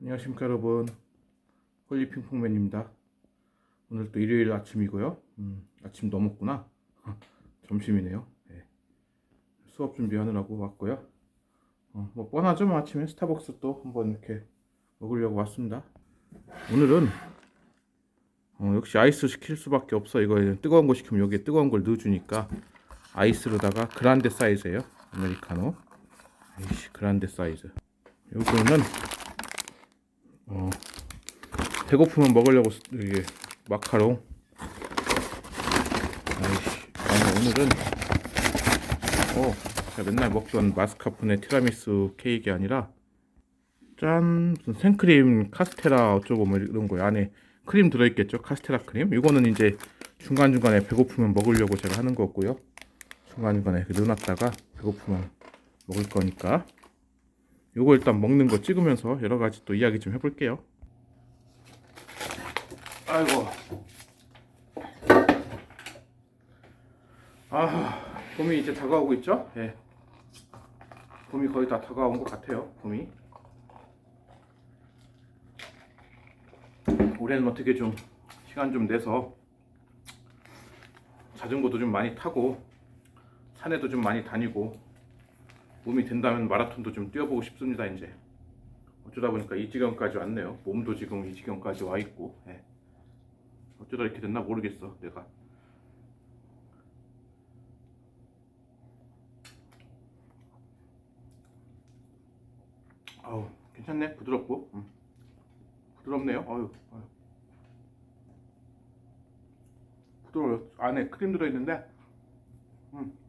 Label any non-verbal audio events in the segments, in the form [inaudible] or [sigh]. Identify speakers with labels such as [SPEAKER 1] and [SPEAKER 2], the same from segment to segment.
[SPEAKER 1] 안녕하십니까 여러분. 홀리핑퐁맨입니다. 오늘 또 일요일 아침이고요. 음, 아침 넘었구나. [laughs] 점심이네요. 네. 수업 준비하느라고 왔고요. 어, 뭐 뻔하죠 뭐 아침에 스타벅스 또 한번 이렇게 먹으려고 왔습니다. 오늘은 어, 역시 아이스 시킬 수밖에 없어. 이거 뜨거운 거 시키면 여기에 뜨거운 걸 넣어주니까 아이스로다가 그란데 사이즈예요. 아메리카노. 에이씨 그란데 사이즈. 요거는 어, 배고프면 먹으려고 쓰- 이게 마카롱. 아이씨, 아니 오늘은 어, 제가 맨날 먹던 마스카포네 티라미수 케이크가 아니라 짠 무슨 생크림 카스테라 어쩌고 뭐 이런 거요 안에 크림 들어있겠죠 카스테라 크림. 이거는 이제 중간 중간에 배고프면 먹으려고 제가 하는 거고요. 중간 중간에 넣어놨다가 배고프면 먹을 거니까. 요거 일단 먹는 거 찍으면서 여러 가지 또 이야기 좀 해볼게요. 아이고. 아, 봄이 이제 다가오고 있죠? 예. 봄이 거의 다 다가온 것 같아요. 봄이. 올해는 어떻게 좀 시간 좀 내서 자전거도 좀 많이 타고 산에도 좀 많이 다니고 몸이 된다면 마라톤도 좀 뛰어보고 싶습니다 이제 어쩌다 보니까 이 지경까지 왔네요 몸도 지금 이 지경까지 와 있고 예. 어쩌다 이렇게 됐나 모르겠어 내가 아우 괜찮네 부드럽고 음. 부드럽네요 아유. 부드러워요 안에 크림 들어있는데 음.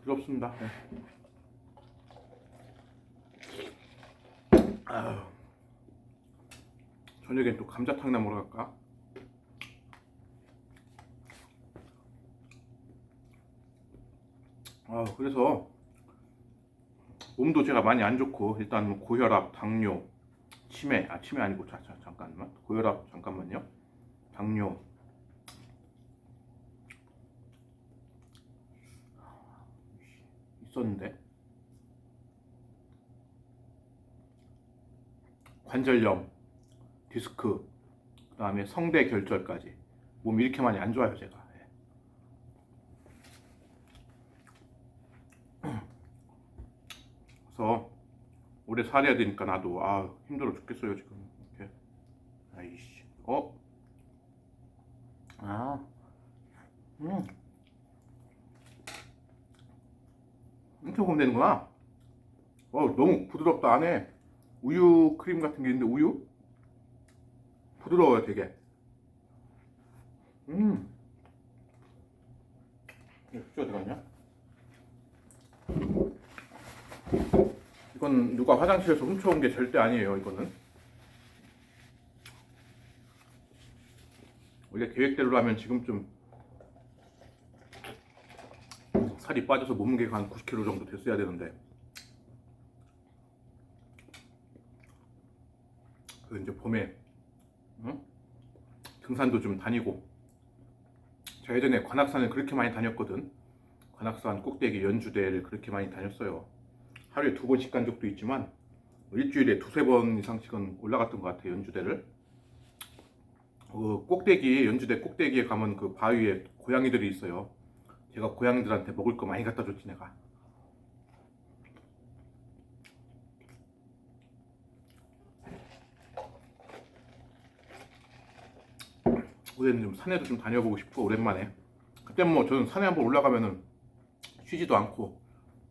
[SPEAKER 1] 부드럽습니다. 네. 아유, 저녁엔 또 감자탕이나 먹으러 갈까? 아, 그래서 몸도 제가 많이 안 좋고 일단 뭐 고혈압, 당뇨, 치매, 아 치매 아니고 자, 자 잠깐만 고혈압 잠깐만요. 당뇨, 있었는데 관절염, 디스크, 그 다음에 성대 결절까지 몸이 이렇게 많이 안 좋아요 제가. 예. 그래서 오래 살아야 되니까 나도 아 힘들어 죽겠어요 지금 이렇게. 아이씨, 어? 아, 음. 이렇게 보면 되는구나. 어, 너무 부드럽다. 안에 우유 크림 같은 게 있는데 우유? 부드러워요, 되게. 음. 숙주가 들어갔냐? 이건 누가 화장실에서 훔쳐온 게 절대 아니에요, 이거는. 원래 계획대로 하면 지금쯤 살이 빠져서 몸무게가 한 90kg 정도 됐어야 되는데. 그 이제 봄에 응? 등산도 좀 다니고. 제가 예전에 관악산을 그렇게 많이 다녔거든. 관악산 꼭대기 연주대를 그렇게 많이 다녔어요. 하루에 두 번씩 간 적도 있지만 일주일에 두세 번 이상씩은 올라갔던 것 같아요 연주대를. 그 꼭대기 연주대 꼭대기에 가면 그 바위에 고양이들이 있어요 제가 고양이들한테 먹을 거 많이 갖다 줬지 내가. 올해는 좀 산에도 좀 다녀보고 싶고 오랜만에. 그때 뭐 저는 산에 한번 올라가면은 쉬지도 않고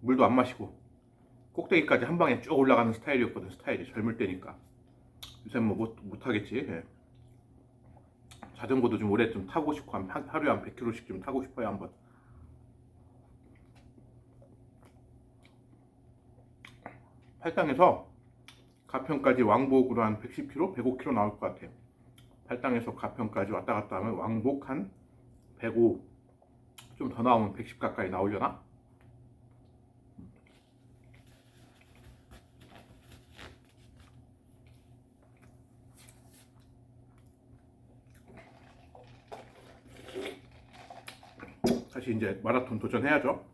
[SPEAKER 1] 물도 안 마시고 꼭대기까지 한 방에 쭉 올라가는 스타일이었거든 스타일이 젊을 때니까. 요새 뭐 못 못하겠지. 예. 자전거도 좀 오래 좀 타고 싶고 한 하루에 한 100km씩 좀 타고 싶어요 한번. 팔당에서 가평까지 왕복으로 한 110km, 105km 나올 것 같아요. 팔당에서 가평까지 왔다 갔다 하면 왕복 한 105, 좀 더 나오면 110 가까이 나오려나? 다시 이제 마라톤 도전해야죠.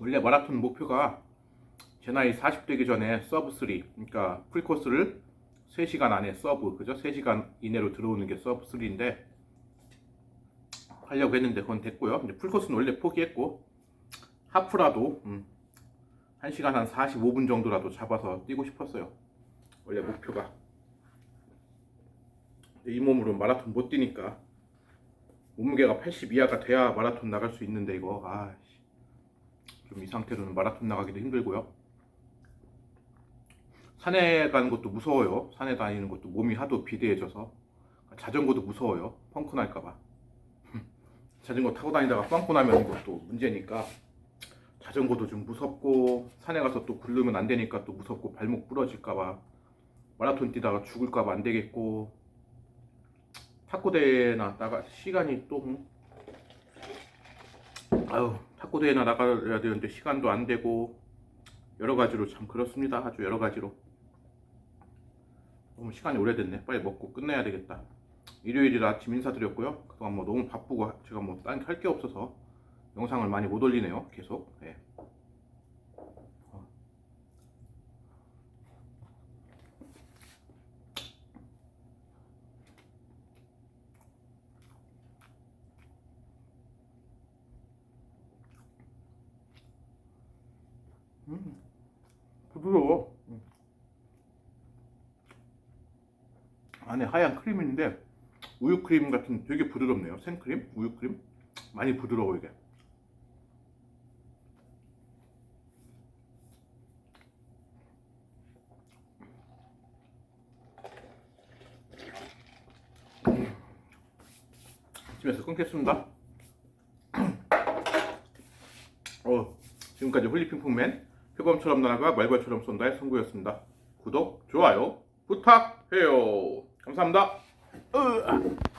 [SPEAKER 1] 원래 마라톤 목표가 제 나이 40 되기 전에 서브 3 그러니까 풀코스를 3시간 안에 서브 그죠? 3시간 이내로 들어오는 게 서브 3인데 하려고 했는데 그건 됐고요. 이제 풀코스는 원래 포기했고 하프라도 음, 1시간 한 45분 정도라도 잡아서 뛰고 싶었어요. 원래 목표가 이 몸으로 마라톤 못 뛰니까 몸무게가 80 이하가 돼야 마라톤 나갈 수 있는데 이거 아 좀 이 상태로는 마라톤 나가기도 힘들고요. 산에 가는 것도 무서워요. 산에 다니는 것도 몸이 하도 비대해져서 자전거도 무서워요. 펑크 날까봐. [laughs] 자전거 타고 다니다가 빵꾸 나면 이것도 문제니까 자전거도 좀 무섭고 산에 가서 또 굴르면 안 되니까 또 무섭고 발목 부러질까봐 마라톤 뛰다가 죽을까봐 안 되겠고 탁구 대회나 나가 시간이 또 뭐. 아유 탁구 대회나 나가야 되는데 시간도 안 되고 여러 가지로 참 그렇습니다. 아주 여러 가지로. 너무 시간이 오래됐네. 빨리 먹고 끝내야 되겠다. 일요일이라 아침 인사드렸고요. 그동안 뭐 너무 바쁘고 제가 뭐 딴 게 할 게 없어서 영상을 많이 못 올리네요. 계속. 네. 어. 음, 부드러워. 음. 안에 하얀 크림인데 우유 크림 같은 되게 부드럽네요. 생크림, 우유 크림 많이 부드러워 이게. 집에서 끊겠습니다. [clears throat] 어, 지금까지 홀리핑퐁맨 표범처럼 날아가 말괄처럼 쏜다의 성구였습니다. 구독, 좋아요 부탁해요. 감사합니다. 으아.